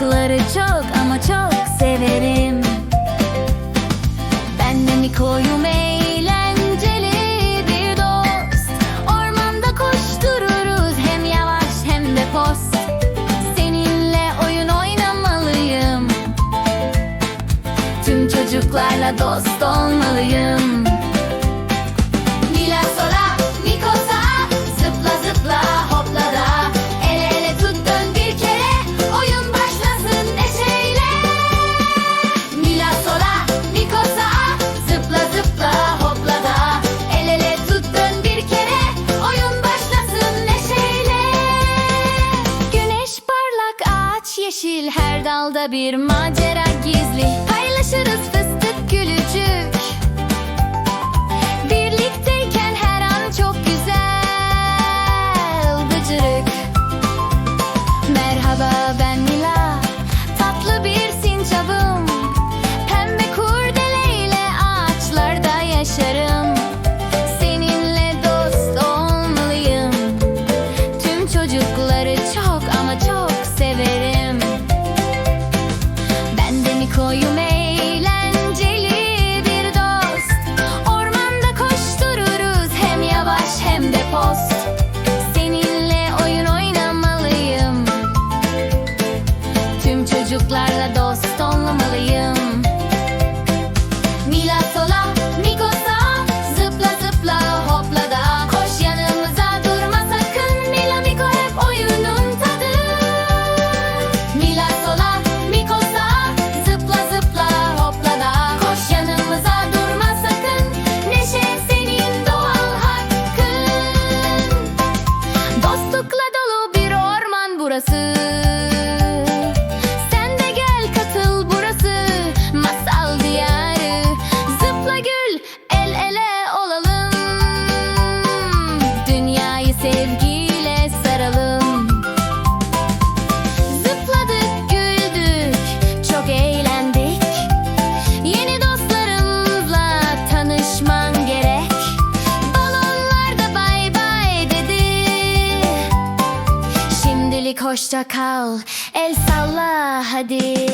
Balıkları çok ama çok severim. Ben de Miko'yum eğlenceli bir dost. Ormanda koştururuz hem yavaş hem de post. Seninle oyun oynamalıyım. Tüm çocuklarla dost olmalıyım. yeşil her dalda bir macera gizli. Çocuklarla dost olmalıyım. hoşça kal. El salla hadi.